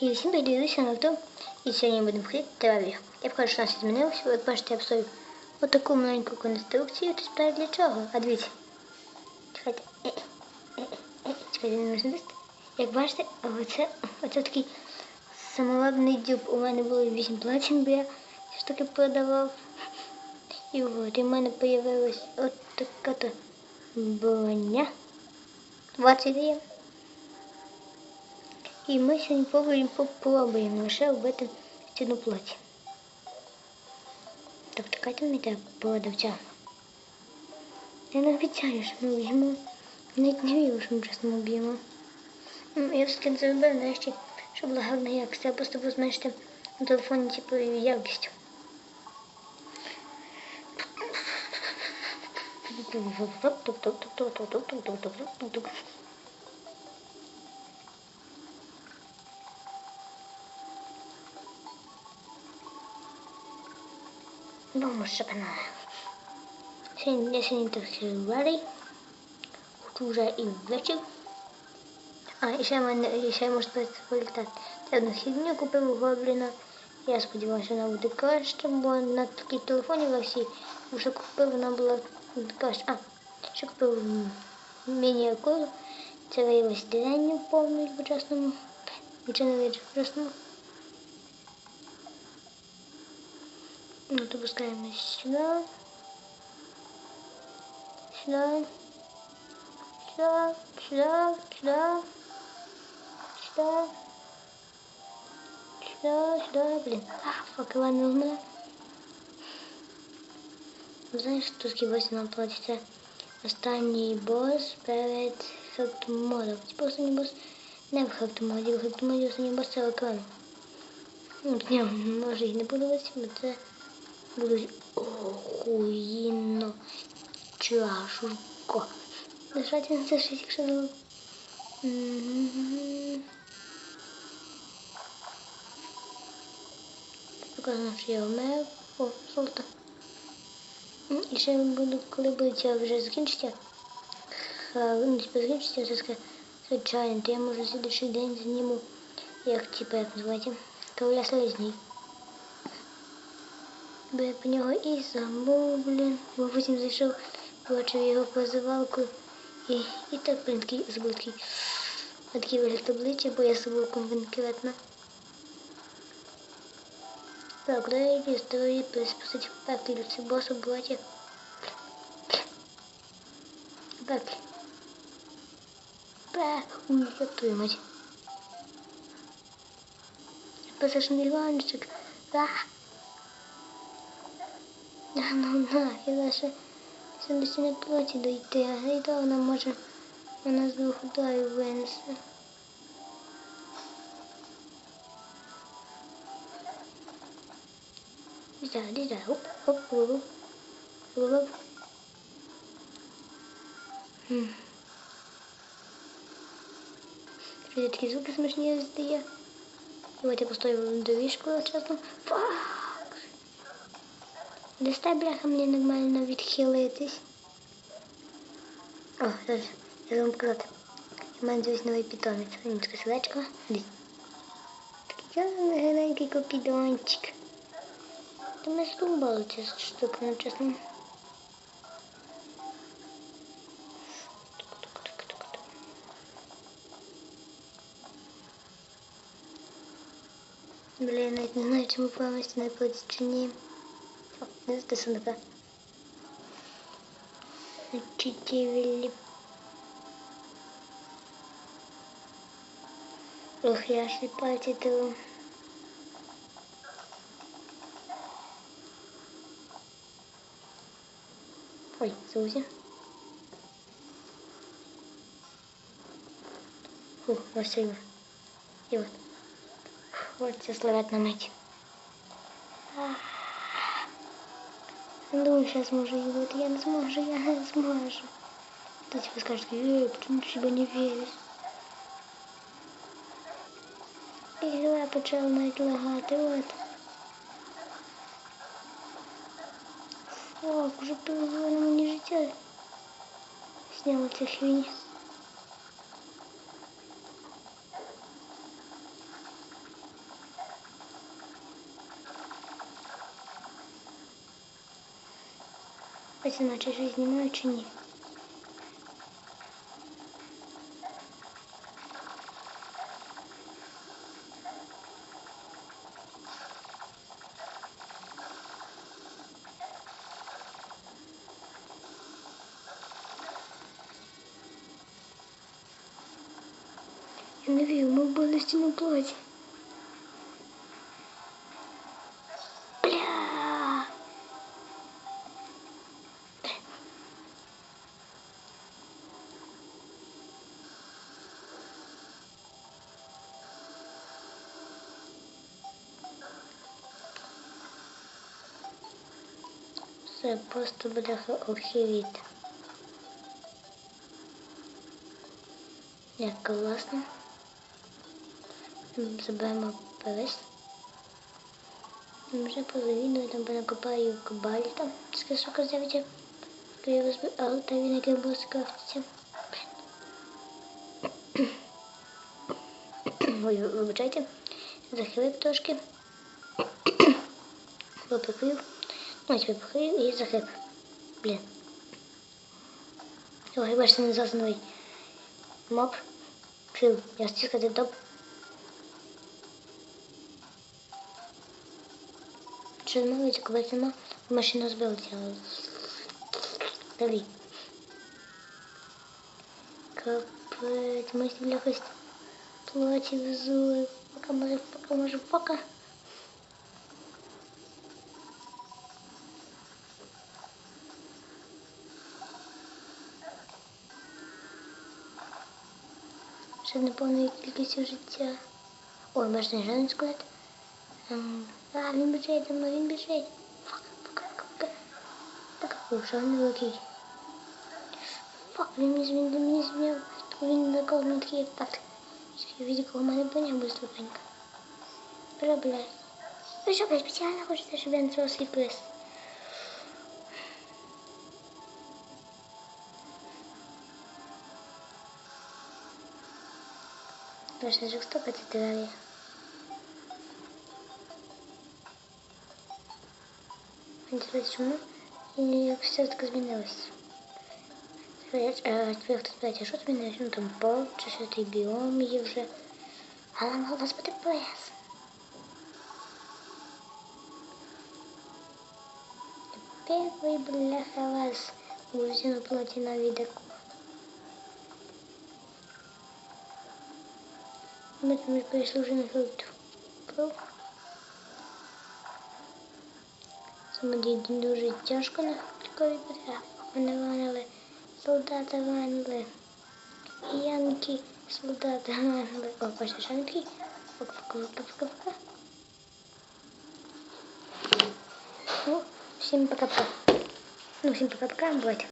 І всім привіт, на авто. І сьогодні будемо ходити траві. Я б що нас змінилося. От бачите, я встаю отаку маленьку конструкцію. Справді для чого? А дивіться. Чекайте. Чекайте, не можна дести. Як бачите, оце, оце такий саморобний дюб. У мене було 8 платин, бо я щось таки продавав. І от, і в мене появилась от така то броня. 20 гривень. І ми сьогодні попробуємо, лише вбити стіну плоті. Так, чекайте мені треба продавця. Я не обіцяю, що ми вб'ємо. Навіть не вірю, що ми чесно вб'ємо. М, Я все-таки зробив нарешті, щоб була гарна якість. Я просто буду зменшити на телефоні типу якість. Vamos a я сьогодні трохи ready. Вже і вечір. А, і ще мене, і ще можу політати. Я одну хідню купив у Гобліна. Я сподіваюся, вона буде краще, бо на такій телефоні версії вже купив, вона була краще. А, ще купив міні-акулу. Це виявилось дизайнів повністю почесному. Нічого не вийде почесному. Ну, допускаємо сюди. Сюди. Сюди, сюди, сюди. Сюди. Сюди, сюди, блін. А, фак, не вмре. Знаєш, тут такий нам платиться останній бос перед хелптомодом. Типу останній бос не в хелптомоді, в хелптомоді останній бос це екран. Ну, ні, може і не подобається, бо це будуть охуїнно чашурко. Нажати на це щось, якщо не... Показано, я вмер. О, золото. І ще буду, коли буде вже закінчиться, ну, типу, закінчиться, це сказати, звичайно, то я можу слідчий день зніму, як, типу, як називається, короля слизней. Бо я по нього і забув, блін. Бо потім зайшов, бачив його позивалку. І, і так, блін, такий забув такий. Вигляд обличчя, бо я забув конкретно. Так? Старої переспустити в пеклі. Це босс убивати. Пеклі. Пеклі. Як твою мать. Посошний ланчик. А! Ну нафіг наше. Сюди не плоті дойти, а і то вона може вона з двох ударів винесе. Діда, діда, хоп, хоп, хоп, хоп, хоп. Хм. Такі звуки смішні здає. Давайте поставимо доріжку, чесно. Фак. Дасте, бляха, мені нормально відхилитись. О, зараз, я вам показати. У мене дивись новий питомець. Німецьке селечко. Дивись. Такий гарненький копідончик. Та ми слубали цю штуку, ну чесно. Блін, я навіть не знаю, чому повністю не платить чи ні. О, не з сундука. Читівелі. Ох, я ж не платить. Ой, Зузя. Фух, красиво. И вот. Вот все словят на мать. Думаю, сейчас можно и вот я не смогу, я не смогу. Кто тебе скажет, эй, почему ты себя не веришь? Игра почала навіть лагати, от. Фак, уже половина мені життя зняла ця хвінь. Ось наче щось знімаю чи. Я не вірю, ми вбили стіну плоті. Це просто бляха охеріти. Як класно. Заберемо перес. Вже половину там понакопаю кабальта з кисока взяття. Але та він який був скрафтиться. Ой, вибачайте. Захилив трошки. Попекрив. Ось випихаю і захип. Блін. Ой, бачите, не засновий. Моп. Крив. Я топ. Що змовиться, коли нема, машина збилася. Давай. Капець, ми себе якось платі взули. Пока може, пока може, пока. Ще неповною кількістю життя. Ой, можна не не сказати. Ем, А, він біжить, там він біжить. Фак, пока. Пока, о, що він великий. Фак, він мені змінив, він мені змінив. Він на кого не такий ефект. Я від якого мене поняв быстренько. Бля, блядь. Ви що, спеціально хочете, щоб я на цього свій приз? Точно жорстоко це терарія. Інтересно, чому? І як все так змінилось. Тепер хтось питає, що змінилось? Ну там пол, чи що той біом є вже. Але мав нас бути прес. Первый бляха вас увезено плоти на видаку. Ми там прийшли вже на фронт. Самодійно дуже тяжко на такові потрапи. Мене ранили, солдати ранили, янки, солдати ранили. О, бачите, шанки. Пока-пока-пока-пока. Ну, всім пока-пока. Ну, всім пока-пока, бувайте.